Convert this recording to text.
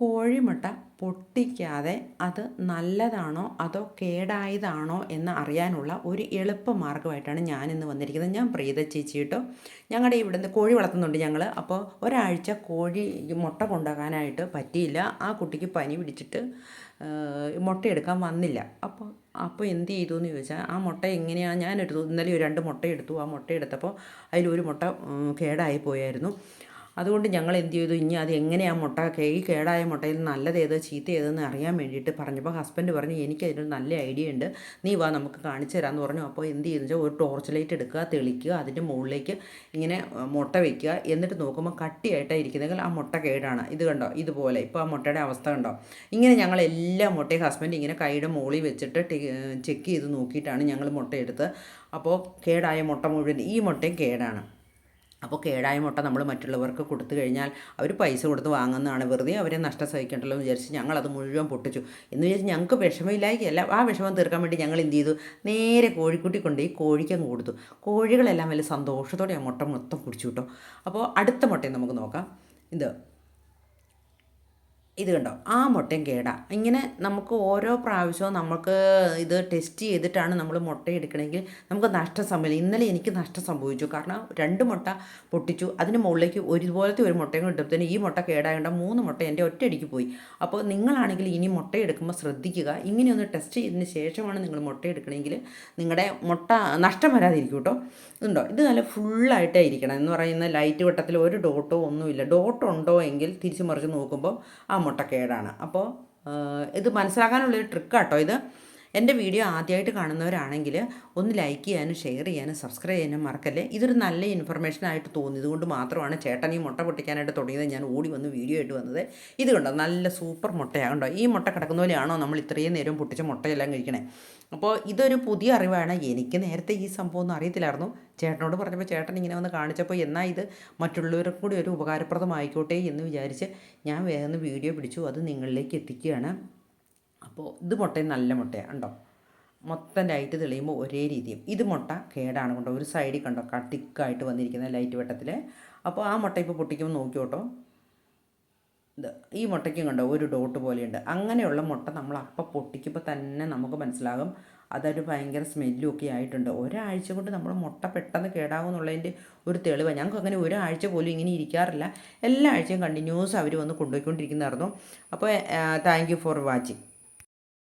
കോഴിമുട്ട പൊട്ടിക്കാതെ അത് നല്ലതാണോ അതോ കേടായതാണോ എന്ന് അറിയാനുള്ള ഒരു എളുപ്പ മാർഗമായിട്ടാണ് ഞാനിന്ന് വന്നിരിക്കുന്നത്. ഞാൻ പ്രീത ചേച്ചി കേട്ടോ. ഞങ്ങളുടെ ഇവിടുന്ന് കോഴി വളർത്തുന്നുണ്ട് ഞങ്ങൾ അപ്പോൾ ഒരാഴ്ച കോഴി മുട്ട കൊണ്ടുപോകാനായിട്ട് പറ്റിയില്ല. ആ കുട്ടിക്ക് പനി പിടിച്ചിട്ട് മുട്ടയെടുക്കാൻ വന്നില്ല. അപ്പോൾ അപ്പോൾ എന്ത് ചെയ്തു എന്ന് ചോദിച്ചാൽ ആ മുട്ട എങ്ങനെയാണ് ഞാനെടുത്തു ഇന്നലെ രണ്ട് മുട്ട എടുത്തു. ആ മുട്ട എടുത്തപ്പോൾ അതിലൊരു മുട്ട കേടായി പോയായിരുന്നു. അതുകൊണ്ട് ഞങ്ങൾ എന്ത് ചെയ്തു ഇനി അത് എങ്ങനെയാണ് മുട്ട കേക്ക് കേടായ മുട്ടയിൽ നല്ലത് ഏത് ചീത്ത ഏതെന്ന് അറിയാൻ വേണ്ടിയിട്ട് പറഞ്ഞപ്പോൾ ഹസ്ബൻഡ് പറഞ്ഞു എനിക്ക് അതിനൊരു നല്ല ഐഡിയ ഉണ്ട്. നീ വാ നമുക്ക് കാണിച്ചു തരാമെന്ന് പറഞ്ഞു. അപ്പോൾ എന്ത് ചെയ്യുന്നു വെച്ചാൽ ഒരു ടോർച്ച് ലൈറ്റ് എടുക്കുക തെളിക്കുക അതിന്റെ മുകളിലേക്ക് ഇങ്ങനെ മുട്ട വയ്ക്കുക എന്നിട്ട് നോക്കുമ്പോൾ കട്ടിയായിട്ടാണ് ഇരിക്കുന്നെങ്കിൽ ആ മുട്ട കേടാണ്. ഇത് കണ്ടോ? ഇതുപോലെ. ഇപ്പോൾ ആ മുട്ടയുടെ അവസ്ഥ കണ്ടോ? ഇങ്ങനെ ഞങ്ങൾ എല്ലാ മുട്ടയും ഹസ്ബൻഡ് ഇങ്ങനെ കൈയുടെ മുകളിൽ വെച്ചിട്ട് ചെക്ക് ചെയ്ത് നോക്കിയിട്ടാണ് ഞങ്ങൾ മുട്ട എടുത്ത് അപ്പോൾ കേടായ മുട്ട മുഴുവൻ ഈ മുട്ടയും കേടാണ്. അപ്പോൾ കേടായ മുട്ട നമ്മൾ മറ്റുള്ളവർക്ക് കൊടുത്തു കഴിഞ്ഞാൽ അവർ പൈസ കൊടുത്ത് വാങ്ങുന്നതാണ്. വെറുതെ അവരെ നഷ്ടം സഹിക്കണ്ടല്ലോ എന്ന് വിചാരിച്ച് ഞങ്ങളത് മുഴുവൻ പൊട്ടിച്ചു. എന്ന് വിചാരിച്ച് ഞങ്ങൾക്ക് വിഷമമില്ലായിരിക്കല്ല ആ വിഷമം തീർക്കാൻ വേണ്ടി ഞങ്ങൾ എന്ത് ചെയ്തു? നേരെ കോഴിക്കുട്ടി കൊണ്ട് ഈ കോഴിക്കങ്ങ് കൊടുത്തു. കോഴികളെല്ലാം വലിയ സന്തോഷത്തോടെ ആ മുട്ട മൊത്തം കുടിച്ചു കിട്ടും. അപ്പോൾ അടുത്ത മുട്ടയും നമുക്ക് നോക്കാം. ഇത് ഇത് കണ്ടോ? ആ മുട്ടയും കേടാ. ഇങ്ങനെ നമുക്ക് ഓരോ പ്രാവശ്യവും നമുക്ക് ഇത് ടെസ്റ്റ് ചെയ്തിട്ടാണ് നമ്മൾ മുട്ട എടുക്കണമെങ്കിൽ നമുക്ക് നഷ്ടം സംഭവിക്കും ഇന്നലെ എനിക്ക് നഷ്ടം സംഭവിച്ചു. കാരണം രണ്ട് മുട്ട പൊട്ടിച്ചു. അതിന് മുകളിലേക്ക് ഒരുപോലത്തെ ഒരു മുട്ടയും കിട്ടുമ്പോൾ ഈ മുട്ട കേടായതുകൊണ്ട് മൂന്ന് മുട്ട എന്റെ ഒറ്റയടിക്ക് പോയി. അപ്പോൾ നിങ്ങളാണെങ്കിൽ ഇനി മുട്ട എടുക്കുമ്പോൾ ശ്രദ്ധിക്കുക. ഇങ്ങനെയൊന്ന് ടെസ്റ്റ് ചെയ്തതിന് ശേഷമാണ് നിങ്ങൾ മുട്ട എടുക്കണമെങ്കിൽ നിങ്ങളുടെ മുട്ട നഷ്ടം വരാതിരിക്കും കേട്ടോ. ഉണ്ടോ ഇത് നല്ല ഫുള്ളായിട്ടേ ഇരിക്കണം. എന്ന് പറയുന്ന ലൈറ്റ് വട്ടത്തിൽ ഒരു ഡോട്ടോ ഒന്നുമില്ല. ഡോട്ട് ഉണ്ടോ എങ്കിൽ തിരിച്ചു മറിച്ച് നോക്കുമ്പോൾ ആ മുട്ടക്കേടാണ്. അപ്പോൾ ഇത് മനസ്സിലാക്കാനുള്ളൊരു ട്രിക്കാട്ടോ ഇത്. എന്റെ വീഡിയോ ആദ്യമായിട്ട് കാണുന്നവരാണെങ്കിൽ ഒന്ന് ലൈക്ക് ചെയ്യാനും ഷെയർ ചെയ്യാനും സബ്സ്ക്രൈബ് ചെയ്യാനും മറക്കല്ലേ? ഇതൊരു നല്ല ഇൻഫർമേഷൻ ആയിട്ട് തോന്നിയത് കൊണ്ട് മാത്രമാണ് ചേട്ടൻ ഈ മുട്ട പൊട്ടിക്കാനായിട്ട് തുടങ്ങിയത്. ഞാൻ ഓടി വന്ന് വീഡിയോ ആയിട്ട് വന്നത്. ഇത് കണ്ടോ? നല്ല സൂപ്പർ മുട്ടയാകണ്ടോ ഈ മുട്ട കിടക്കുന്ന പോലെയാണോ നമ്മൾ ഇത്രയും നേരം പൊട്ടിച്ച മുട്ടയെല്ലാം കഴിക്കണേ? അപ്പോൾ ഇതൊരു പുതിയ അറിവാണ്. എനിക്ക് നേരത്തെ ഈ സംഭവം ഒന്നും അറിയത്തില്ലായിരുന്നു. ചേട്ടനോട് പറഞ്ഞപ്പോൾ ചേട്ടൻ ഇങ്ങനെ വന്ന് കാണിച്ചപ്പോൾ എന്നാൽ ഇത്? മറ്റുള്ളവർക്കും കൂടി ഒരു ഉപകാരപ്രദമായിക്കോട്ടെ എന്ന് വിചാരിച്ച് ഞാൻ വേഗം വീഡിയോ പിടിച്ചു. അത് നിങ്ങളിലേക്ക് എത്തിക്കുകയാണ്. അപ്പോൾ ഇത് മുട്ടയും നല്ല മുട്ടയാണ് ഉണ്ടോ മൊത്തം ലൈറ്റ് തെളിയുമ്പോൾ ഒരേ രീതിയും. ഇത് മുട്ട കേടാണ് കൊണ്ടോ? ഒരു സൈഡിൽ കണ്ടോ? തിക്കായിട്ട് വന്നിരിക്കുന്ന ലൈറ്റ് വെട്ടത്തിൽ അപ്പോൾ ആ മുട്ട ഇപ്പോൾ പൊട്ടിക്കുമ്പോൾ നോക്കി കേട്ടോ. ഇത് ഈ മുട്ടയ്ക്കും കണ്ടോ ഒരു ഡോട്ട് പോലെയുണ്ട്. അങ്ങനെയുള്ള മുട്ട നമ്മൾ അപ്പം പൊട്ടിക്കുമ്പോൾ തന്നെ നമുക്ക് മനസ്സിലാകും. അതൊരു ഭയങ്കര സ്മെല്ലും ഒക്കെ ആയിട്ടുണ്ട്. ഒരാഴ്ച കൊണ്ട് നമ്മൾ മുട്ട പെട്ടെന്ന് കേടാവും എന്നുള്ളതിന്റെ ഒരു തെളിവാണ് ഞങ്ങൾക്ക് അങ്ങനെ ഒരാഴ്ച പോലും ഇങ്ങനെ ഇരിക്കാറില്ല. എല്ലാ ആഴ്ചയും കണ്ടിന്യൂസ് അവർ വന്ന് കൊണ്ടുപോയിക്കൊണ്ടിരിക്കുന്നതായിരുന്നു അപ്പോൾ താങ്ക് യു ഫോർ വാച്ചിങ്